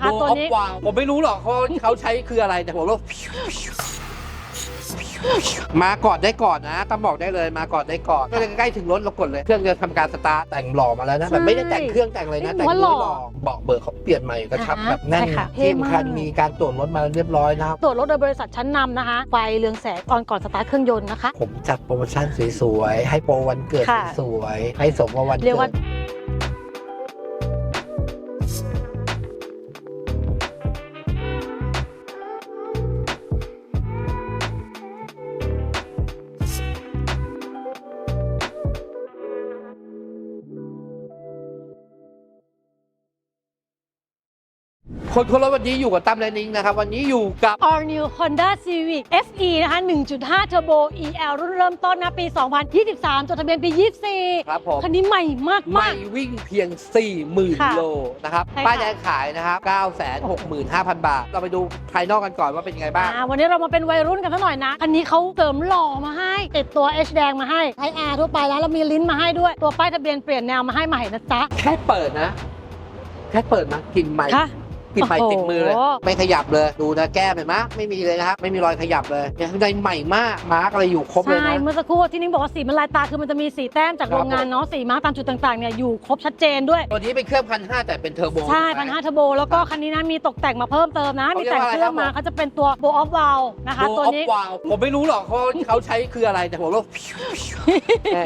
อะดูตัวออฟนี้วาวผมไม่รู้หรอกเขาเขาใช้คืออะไรแต่ผมรู้มาก่อนได้ก่อนนะต้องบอกได้เลยมาก่อนได้ก่อนก็ใกล้ถึงรถเรากดเลยเครื่องจะทำการสตาร์ทแต่งหล่อมาแล้วนะแบบไม่ได้แต่งเครื่องแต่งอะไรนะใช่แต่งว่าหหล่ล่ออเบาะเบอร์เขาเปลี่ยนใหม่กระชับอ่าฮะแบบแน่นใช่ค่ะเท่ที่สำคัญมากมีการตรวจรถมาเรียบร้อยนะครับ ตรวจรถโดยบริษัทชั้นนำนะคะ ไฟเรืองแสงตอนก่อนสตาร์ทเครื่องยนต์นะคะ ผมจัดโปรโมชั่นสวยๆ ให้โปรวันเกิดค่ะ สวยๆให้สมกับวันเรียเกิกว่า คนคนรถวันนี้อยู่กับตั้มและนิงนะครับ วันนี้อยู่กับ All New Honda Civic FE นะคะ 1.5 Turbo EL รุ่นเริ่มต้นนะปี 2023 จดทะเบียนปี 24 ครับผมคันนี้ใหม่มากไม่มาก วิ่งเพียง 40,000ค่ะโลนะครับใช่ค่ะ ป้ายแดงขายนะครับ965,000 บาท เราไปดูภายนอกกันก่อนว่าเป็นยังไงบ้าง อ่าวันนี้เรามาเป็นวัยรุ่นกันสักหน่อยนะ คันนี้เขาเติมหล่อมาให้ ติดตัว H แดงมาให้ไทแอร์ทั่วไปแล้วเรามีลิ้นมาให้ด้วย ตัวป้ายทะเบียนเปลี่ยนแนวมาให้ใหม่นะจ๊ะ แค่เปิดนะ แค่เปิดนะกลินใหม่ค่ะ กลินใหม่โอ้โหติดมือเลยไม่ขยับเลย ดูนะแก้มเห็นไหมไม่มีเลยนะครับ ไม่มีรอยขยับเลยเนี่ยข้างในใหม่มาก มาร์กอะไรอยู่ครบเลยใช่ นะ เมื่อสักครู่ที่นิ้งบอกว่าสีมันลายตาคือมันจะมีสีแต้มจากครับ โรงงานเนาะสีมาร์กตามจุดต่างๆเนี่ยอยู่ครบชัดเจนด้วย ตัวนี้เป็นเครื่องพันห้าแต่เป็นเทอร์โบใช่ถูกไหมพันห้าเทอร์โบ แล้วก็คันนี้นะมีตกแต่งมาเพิ่มเติมนะเขามีเรียกแต่งว่าอะไรเครื่องมาครับผมเขาจะเป็นตัวโบออฟวาลนะคะดูตัวออฟนี้ วาวผมไม่รู้หรอกเขาเขาใช้คืออะไรแต่ผมรู้แหม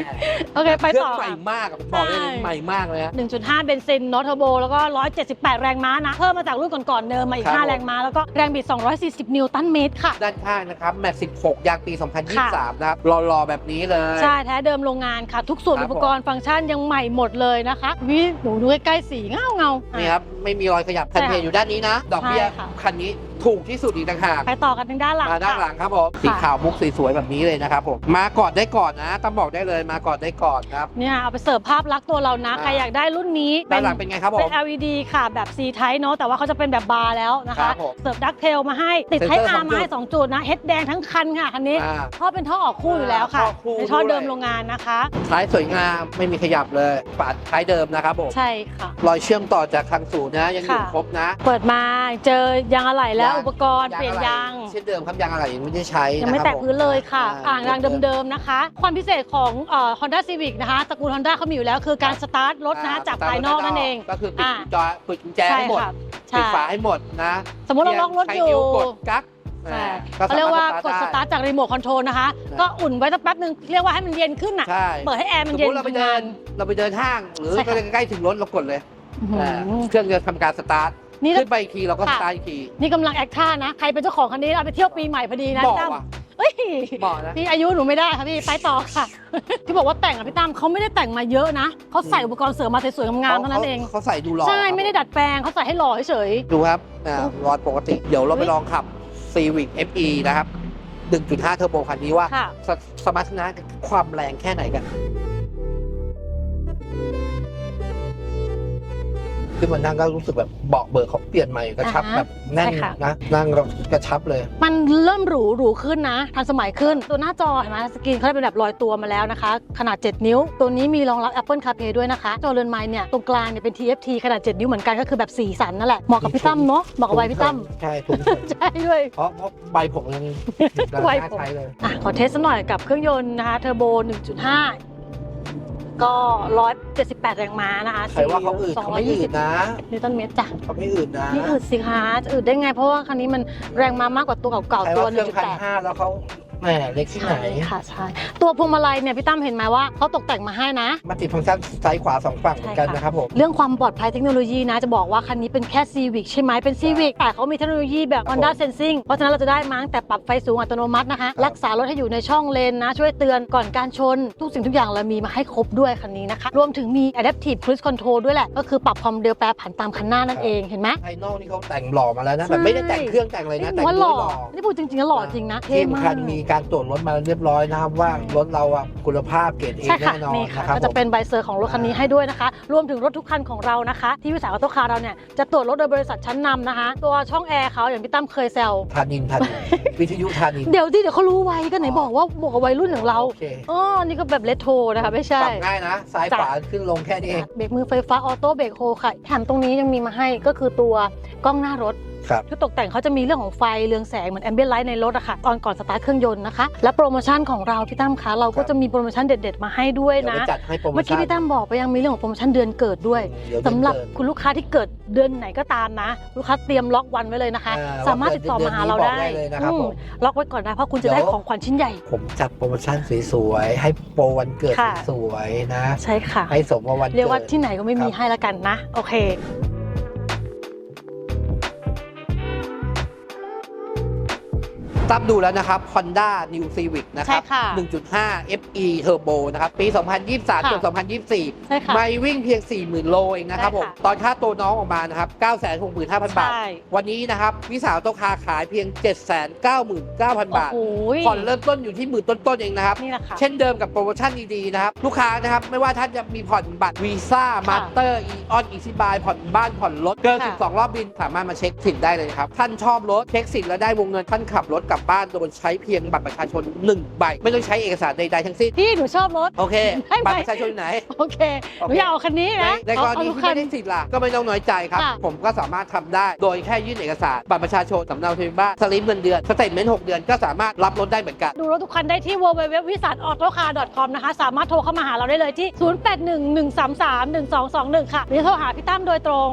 โอเค ไปเครื่ต่องอใหม่มากอะผมบอกเลยใช่ ใหม่มากเลยฮะ 1.5 เบนซินเนอตเทอร์โบ แล้วก็ 178 แรงม้านะ เพิ่มมาจากรุ่นก่อนๆเดิมมาอีก ครับ 5 แรงม้า แล้วก็แรงบิด 240 นิวตันเมตรค่ะ ด้านข้างนะครับแมท16 ยางปี 2023 นะครับรอๆแบบนี้เลย ใช่แท้เดิมโรงงานค่ะ ทุกส่วนครับ อุปกรณ์ฟังก์ชันยังใหม่หมดเลยนะคะวิหนูดูใกล้ๆสีเงาเงาๆนี่ครับ ไม่มีรอยขยับคันใช่เทค่ะอยู่ด้านนี้นะ ดอกเบี้ยใช่ค่ะ คันนี้ ถูกที่สุดอีกต่างหากไปต่อกันทางด้านหลังมาด้านหลัค่ะงครับผมสีขาวมุกสวยๆแบบนี้เลยนะครับผมมาก่อนได้ก่อนนะต้องบอกได้เลยมาก่อนได้ก่อนครับเนี่ยเอาไปเสิร์ฟภาพลักษณ์ตัวเรานะอ่าใครอยากได้รุ่นนี้ด้านหลังเป็นไงครับผเป็มน LED ค่ะแบบ C type เนาะแต่ว่าเขาจะเป็นแบบบาร์แล้วนะครัคะบผมเสิร์ฟดักเทลมาให้ติดเซ็นไทเซอร์อาร์มาให้สองจุด2จุดนะเฮดแดงทั้งคันค่ะคันนี้อ่าท่อเป็นท่อออกคู่อยู่แล้วค่ะท่อคู่ในท่อด้วยเดิมโรงงานนะคะท้ายสวยงามไม่มีขยับเลยปาดท้ายเดิมนะครับผมใช่ค่ะรอยเชื่อมต่อจากทางศูนย์นะยังอยู่ค่ะครบนะ เปิดมาเจอยางอะไหล่แล้วยางอุปกรณ์เปลี่ยนยางเช่นเดิมครับยางอะไรยังไม่ได้ใช้ยังไม่ะครับแตะพื้นเลยค่ะผมอ่างยางเดิมๆนะคะ ความพิเศษของเอ่อ Honda Civic นะคะตระกูล Honda เขามีอยู่แล้ว คือการสตาร์ทรถนะคะจากภายนอกนั่นเองก็คือปิดอ่ากุญแจปิดกุญแจให้หมดค่ะปิใช่ดฝาให้หมดนะสมมติเราล็อกรถใช้อยู่นิ้วกดกั๊กใช่ก็เขาเรียกว่าสมถกดสได้ตาร์ทจากรีโมทคอนโทรลนะคะนะก็อุ่นไว้สักแป๊บนึงเรียกว่าให้มันเย็นขึ้นน่ะใช่เปิดให้แอร์สมันมเย็มนติเราไปเดิน เราไปเดินห้าง หรือใช่ค่ะใกล้ๆถึงรถเรากดเลยอื้อหืออ่าเครื่องจะทำการสตาร์ท นี่ขึ้นไปอีกทีเราก็สค่ะ ตาร์ทอีกทีนี่กำลังแอคท่านะ ใครเป็นเจ้าของคันนี้เอาไปเที่ยวปีใหม่พอดีนะเหมาะพี่ตั้มว่ะเอ้ยเหมาะนะพี่อายุหนูไม่ได้ค่ะพี่ ไปต่อค่ะ ที่บอกว่าแต่งอะพี่ตั้มเขาไม่ได้แต่งมาเยอะนะ เขาใส่อุปกรณ์เสริมมาสวยๆงามๆเท่านั้นเอง เขาใส่ดูหล่อใช่ไม่ได้ดัดแปลงเขาใส่ให้หล่อเฉย ดูครับอ่ารอดปกติ เดี๋ยวเราไปลองขับ Civic FE นะครับ 1.5 เทอร์โบคันนี้ว่า ค่ะ สสมรรถนะความแรงแค่ไหนกัน ขึ้นมานั่งก็รู้สึกแบบเบาะเบิกเขาเปลี่ยนใหม่กระชับอ่าฮะแบบแน่นใช่ค่ะ นะนั่งแล้วกระชับเลยๆมันเริ่มหรูหรูขึ้นนะ ทันสมัยขึ้น ตัวหน้าจอเห็นไหมสกรีนเขาได้เป็นแบบลอยตัวมาแล้วนะคะ ขนาด 7 นิ้ว ตัวนี้มีรองรับ Apple CarPlay ด้วยนะคะ จอเรือนไม้เนี่ย ตรงกลางเนี่ยเป็น TFT ขนาด 7 นิ้วเหมือนกันก็คือแบบสีสันนั่นแหละ เหมาะกับพี่ตั้มเนาะเหมาะกับวัยพี่ตั้มใช่ถุงเงินใช่ด้วย เพราะเพราะใบผมยัง ใบน่าผมใช้เลย อะขอเทสสักหน่อยกับเครื่องยนต์นะคะเทอร์โบ 1.5 ก็178แรงม้านะคะใครว่าเขาอืดเขาไม่อืด220นะ นิวตันเมตรจ้ะเขาไม่อืดนะนี่อืดสิคะจะอืดได้ไง เพราะว่าคันนี้มันแรงม้ามากกว่าตัวเก่าใครๆตัวว่าเครื่องพัน1.8ห้าแล้วเขา แหมเล็กที่ไหน ใช่ค่ะใช่ตัวพวงมาลัยเนี่ยพี่ตั้มเห็นไหมว่าเขาตกแต่งมาให้นะ มาติดฟังก์ชันซ้ายขวาสองฝั่งเหมือนกันใช่ค่ะนะครับผมเรื่องความปลอดภัยเทคโนโลยีนะ จะบอกว่าคันนี้เป็นแค่ Civic ใช่ไหมเป็น Civic แต่เขามีเทคโนโลยีแบบ Honda Sensing เพราะฉะนั้นเราจะได้มาตั้งแต่ปรับไฟสูงอัตโนมัตินะคะ รักษารถให้อยู่ในช่องเลนนะ ช่วยเตือนก่อนการชน ทุกสิ่งทุกอย่างเรามีมาให้ครบด้วยคันนี้นะคะ รวมถึงมี Adaptive Cruise Control ด้วยแหละ ก็คือปรับความเร็วแปรผันตามคันหน้านั่นเองเห็นไหม ภายนอกนี่เขาแต่งหล่อมาแล้วนะใช่แบบไม่ได้แต่งเครื่องแต่งเลยนะแต่งว่าหด้ล่วอยหล่อ นี่พูดจริงๆแล้วหล่อจริงนะเท่ที่มาสำคัก ญมีการตรวจรถมาเรียบร้อยนะครับว่ารถเราอะคุณภาพเกรดเอใช่ค่ะแน่นอนนี่ค่ะนะครับก็จะผมเป็นใบเซอร์ของรถคันนี้ให้ด้วยนะคะ รวมถึงรถทุกคันของเรานะคะ ที่วิสาหกิจคาร์เราเนี่ยจะตรวจรถโดยบริษัทชั้นนำนะคะ ตัวช่องแอร์เขาอย่างพี่ตั้มเคยแซวทานินทานิน วิทยุทานิน เดี๋ยวที่เดี๋ยวเขารู้ไว้ก็ไหนบอกว่าบวกกับวัยรุ่นอย่างเราโอเคอ๋อนี่ก็แบบเลโทรนะคะไม่ใช่ ปรับง่ายนะซ้ายจ้ะ ขวาขึ้นลงแค่นี้เอง เบรกมือไฟฟ้าออโต้เบรกโฮค่ะแถมตรงนี้ยังมีมาให้ก็คือตัวกล้องหน้ารถ ครับชุดตกแต่งเขาจะมีเรื่องของไฟเรืองแสงเหมือนแอมเบียนไลท์ในรถอะค่ะตอนก่อนสตาร์ทเครื่องยนต์นะคะ และโปรโมชั่นของเราพี่ตั้มคะเราก็จะมีโปรโมชั่นเด็ด ๆ มาให้ด้วยเดี๋ยวนะไปจัดให้โปรโมเมื่อกี้ชั่นพี่ตั้มบอกไปยังมีเรื่องของโปรโมชั่นเดือนเกิดด้วย เดี๋ยวสำหรับเดือนคุณลูกค้าที่เกิดเดือนไหนก็ตามนะ ลูกค้าเตรียมล็อกวันไว้เลยนะคะอ่าสามารถติดต่อมาหาเราได้บอกได้เลยนะครับอืมผมล็อกไว้ก่อนได้เพราะคุณจะได้เดี๋ยว ของขวัญชิ้นใหญ่ ผมจัดโปรโมชั่นสวยๆให้โปรวันเกิดค่ะ สวยๆนะ ใช่ค่ะ ให้สมกับวันเกิด เรียกว่าที่ไหนก็ไม่มีครับ ให้ละกันนะ โอเค ตั้มดูแล้วนะครับ Honda New Civic นะครับ ใช่ค่ะ1.5 FE Turbo นะครับ ปี 2023จนใช่ค่ะ2024 ไม่วิ่งเพียง 40,000 โลเองนะครับใช่ผค่ะมตอนค่าตัวน้องออกมานะครับ 965,000 บาท ใช่ วันนี้นะครับวิสาวโตคาขายเพียง 799,000 บาท โอ้โหผ่อนเริ่มต้นอยู่ที่หมื่นต้นๆเองนะครับ นี่แหละค่ะ เช่นเดิมกับโปรโมชั่นดีๆนะครับ ลูกค้านะครับ ไม่ว่าท่านจะมีผ่อนบัตรวีซ่ามาสเตอร์อีออนอีซิบายผ่อนบ้านผ่อนรถ เกิน ค่ะ 12 รอบบินสามารถมาเช็คสิทธิ์ได้เลยครับ ท่านชอบรถ เช็คสิทธิ์แล้วได้วงเงินท่านขับรถกลับบ้านโดยใช้เพียงบัตรประชาชน 1 ใบ ไม่ต้องใช้เอกสารใดๆทั้งสิ้น พี่หนูชอบรถ โอเคได้ไหมบัตรประชาชนอยู่ไหน โอเคหโอนูเค อยากเอาคันนี้ในนะในกรเอาณีเอาที่คัน ไม่ได้สิทธิ์ล่ะก็ไม่ต้องน้อยใจครับ ค่ะ ผมก็สามารถทำได้โดยแค่ยื่นเอกสารบัตรประชาชนสำเนาทะเบียนบ้านสลิปเงินเดือนสเตทเมนต์6เดือนก็สามารถรับรถได้เหมือนกัน ดูรถทุกคันได้ที่ www วิส a อ a u t o c a r com นะคะ สามารถโทรเข้ามาหาเราได้เลยที่ 0811331221 ค่ะ หรือโทรหาพี่ตั้มโดยตรง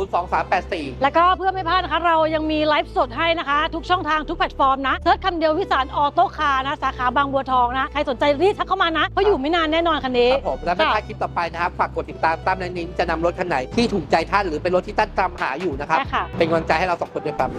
0911202384แล้วก็เพื่อไม่พลาดนะคะ เรายังมีไลฟ์สดให้นะคะ ทุกช่องทางทุกแพลตฟอร์มนะเซิร์ชคำเดียววิสานออโต้คาร์นะ สาขาบางบัวทองนะ ใครสนใจรีบทักเข้ามานะเพราะอยู่ไม่นานแน่นอนคันนี้ ครับผมและไม่พลาดคลิปต่อไปนะครับ ฝากกดติดตามตามในนิ้งจะนำรถคันไหนที่ถูกใจท่านหรือเป็นรถที่ท่านตามหาอยู่นะครับ ใช่ค่ะ เป็นกำลังใจให้เราสองคนด้วยครับ